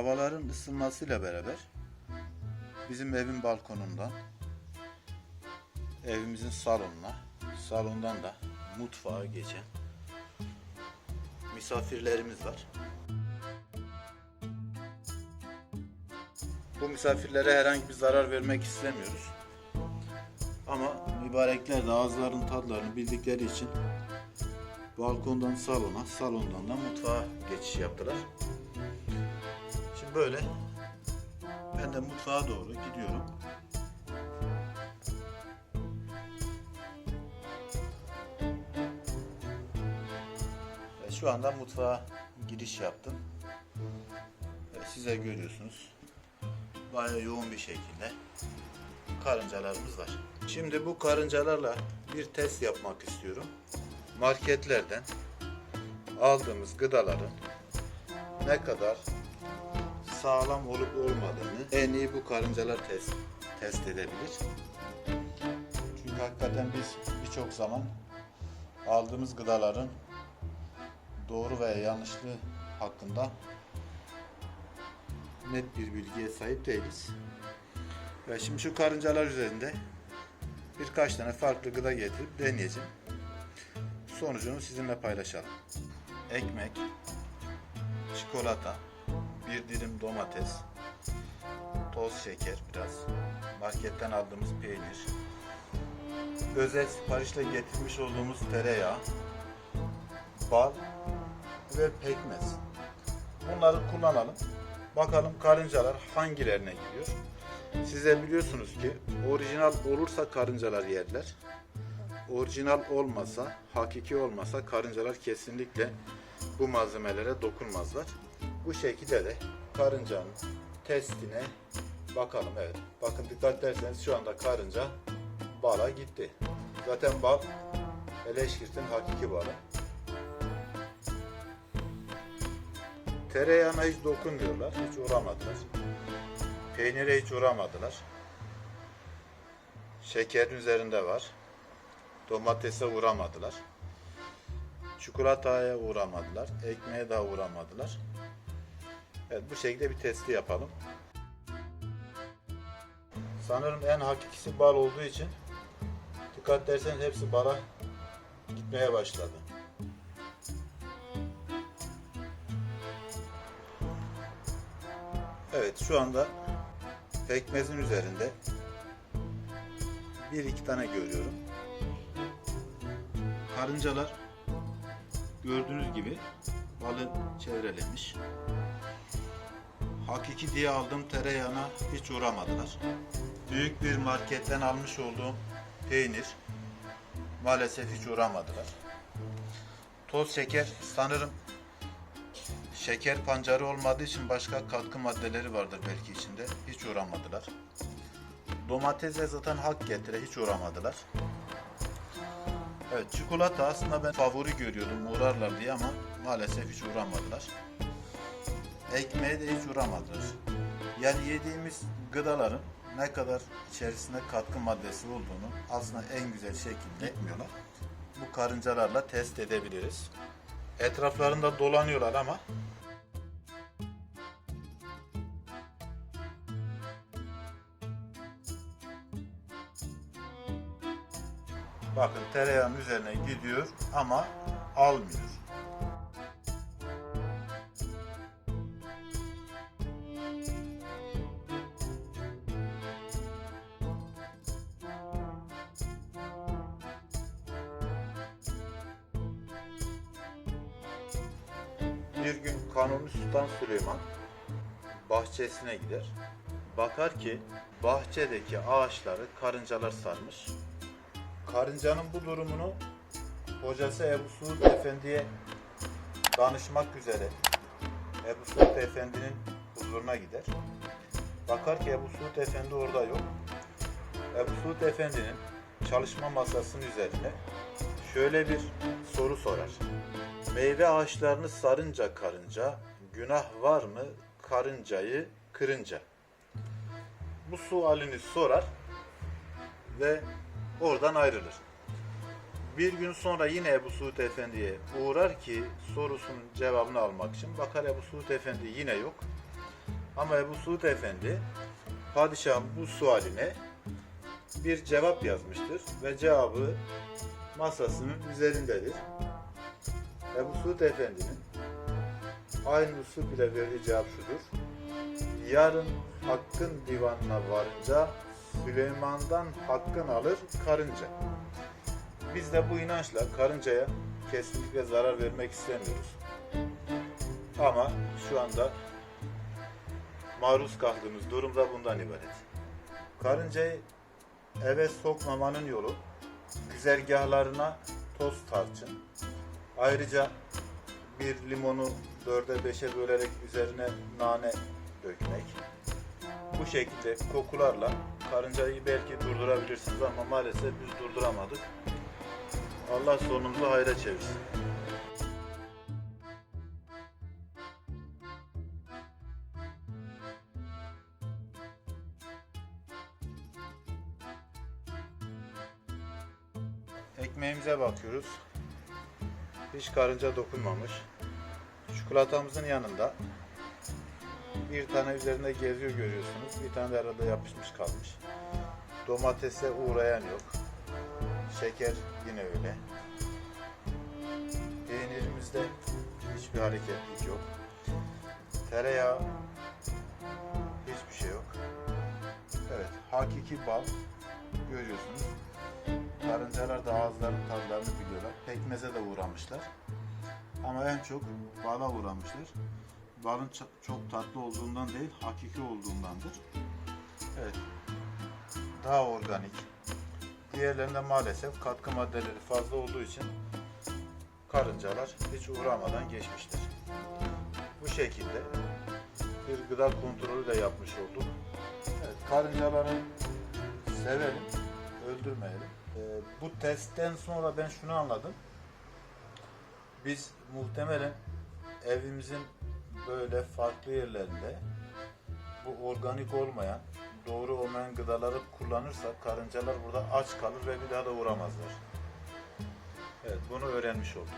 havaların ısınmasıyla beraber bizim evin balkonundan evimizin salonuna, salondan da mutfağa geçen misafirlerimiz var. Bu misafirlere herhangi bir zarar vermek istemiyoruz. Ama mübarekler de ağızlarının tadlarını bildikleri için balkondan salona, salondan da mutfağa geçiş yaptılar. Böyle ben de mutfağa doğru gidiyorum. Ve şu anda mutfağa giriş yaptım. Ve size görüyorsunuz. Bayağı yoğun bir şekilde karıncalarımız var. Şimdi bu karıncalarla bir test yapmak istiyorum. Marketlerden aldığımız gıdaların ne kadar sağlam olup olmadığını en iyi bu karıncalar test test edebilir. Çünkü hakikaten biz birçok zaman aldığımız gıdaların doğru veya yanlışlığı hakkında net bir bilgiye sahip değiliz. Ve şimdi şu karıncalar üzerinde birkaç tane farklı gıda getirip deneyeceğim. Sonucunu sizinle paylaşalım. Ekmek, çikolata, bir dilim domates, toz şeker biraz, marketten aldığımız peynir, özel siparişle getirmiş olduğumuz tereyağı, bal ve pekmez. Bunları kullanalım. Bakalım karıncalar hangilerine gidiyor. Size biliyorsunuz ki orijinal olursa karıncalar yerler. Orijinal olmasa, hakiki olmasa karıncalar kesinlikle bu malzemelere dokunmazlar. Bu şekilde de karıncanın testine bakalım. Evet. Bakın dikkat ederseniz şu anda karınca bala gitti. Zaten bal Eleşkirt'in hakiki balı. Tereyağına hiç dokunmuyorlar. Hiç uğramadılar. Peynire hiç uğramadılar. Şekerin üzerinde var. Domatese uğramadılar. Çikolataya uğramadılar. Ekmeğe daha uğramadılar. Evet bu şekilde bir testi yapalım. Sanırım en hakikisi bal olduğu için dikkat ederseniz hepsi bala gitmeye başladı. Evet şu anda pekmezin üzerinde bir iki tane görüyorum. Karıncalar gördüğünüz gibi balı çevrelemiş. Hakiki diye aldığım tereyağına hiç uğramadılar. Büyük bir marketten almış olduğum peynir maalesef hiç uğramadılar. Toz şeker sanırım şeker pancarı olmadığı için başka katkı maddeleri vardır belki içinde. Hiç uğramadılar. Domatese zaten hak getire hiç uğramadılar. Evet çikolata aslında ben favori görüyordum uğrarlar diye ama maalesef hiç uğramadılar. Ekmeğe de hiç uğramadılar. Yani yediğimiz gıdaların ne kadar içerisinde katkı maddesi olduğunu aslında en güzel şekilde etmiyorlar. Bu karıncalarla test edebiliriz. Etraflarında dolanıyorlar ama Bakın tereyağının üzerine gidiyor ama almıyor. Bir gün Kanuni Sultan Süleyman bahçesine gider. Bakar ki bahçedeki ağaçları karıncalar sarmış. Karıncanın bu durumunu hocası Ebu Suud Efendi'ye danışmak üzere Ebu Suud Efendi'nin huzuruna gider. Bakar ki Ebu Suud Efendi orada yok. Ebu Suud Efendi'nin çalışma masasının üzerine şöyle bir soru sorar. Meyve ağaçlarını sarınca karınca, günah var mı karıncayı kırınca? Bu sualini sorar ve oradan ayrılır. Bir gün sonra yine Ebu Suud Efendi'ye uğrar ki sorusunun cevabını almak için. Bakar Ebu Suud Efendi yine yok. Ama Ebu Suud Efendi padişahın bu sualine bir cevap yazmıştır ve cevabı masasının üzerindedir. Ebu Suud Efendi'nin aynı usul bile verdiği cevap şudur. Yarın hakkın divanına varınca Süleyman'dan hakkın alır karınca. Biz de bu inançla karıncaya kesinlikle zarar vermek istemiyoruz. Ama şu anda maruz kaldığımız durum da bundan ibaret. Karıncayı eve sokmamanın yolu güzergahlarına toz tarçın. Ayrıca bir limonu dörde beşe bölerek üzerine nane dökmek. Bu şekilde kokularla karıncayı belki durdurabilirsiniz ama maalesef biz durduramadık. Allah sonumuzu hayra çevirsin. Ekmeğimize bakıyoruz. Hiç karınca dokunmamış. Çikolatamızın yanında bir tane üzerinde geziyor görüyorsunuz. Bir tane de arada yapışmış kalmış. Domatese uğrayan yok. Şeker yine öyle. Peynirimizde hiçbir hareketlik yok. Tereyağı hiçbir şey yok. Evet, hakiki bal görüyorsunuz. Karıncalar da ağızlarının tadlarını biliyorlar. Pekmeze de uğramışlar. Ama en çok bala uğramışlar. Balın çok, tatlı olduğundan değil, hakiki olduğundandır. Evet. Daha organik. Diğerlerinde maalesef katkı maddeleri fazla olduğu için karıncalar hiç uğramadan geçmiştir. Bu şekilde bir gıda kontrolü de yapmış olduk. Evet, karıncaları sevelim, öldürmeyelim. Ee, bu testten sonra ben şunu anladım. Biz muhtemelen evimizin böyle farklı yerlerinde bu organik olmayan, doğru olmayan gıdaları kullanırsak karıncalar burada aç kalır ve bir daha da uğramazlar. Evet, bunu öğrenmiş olduk.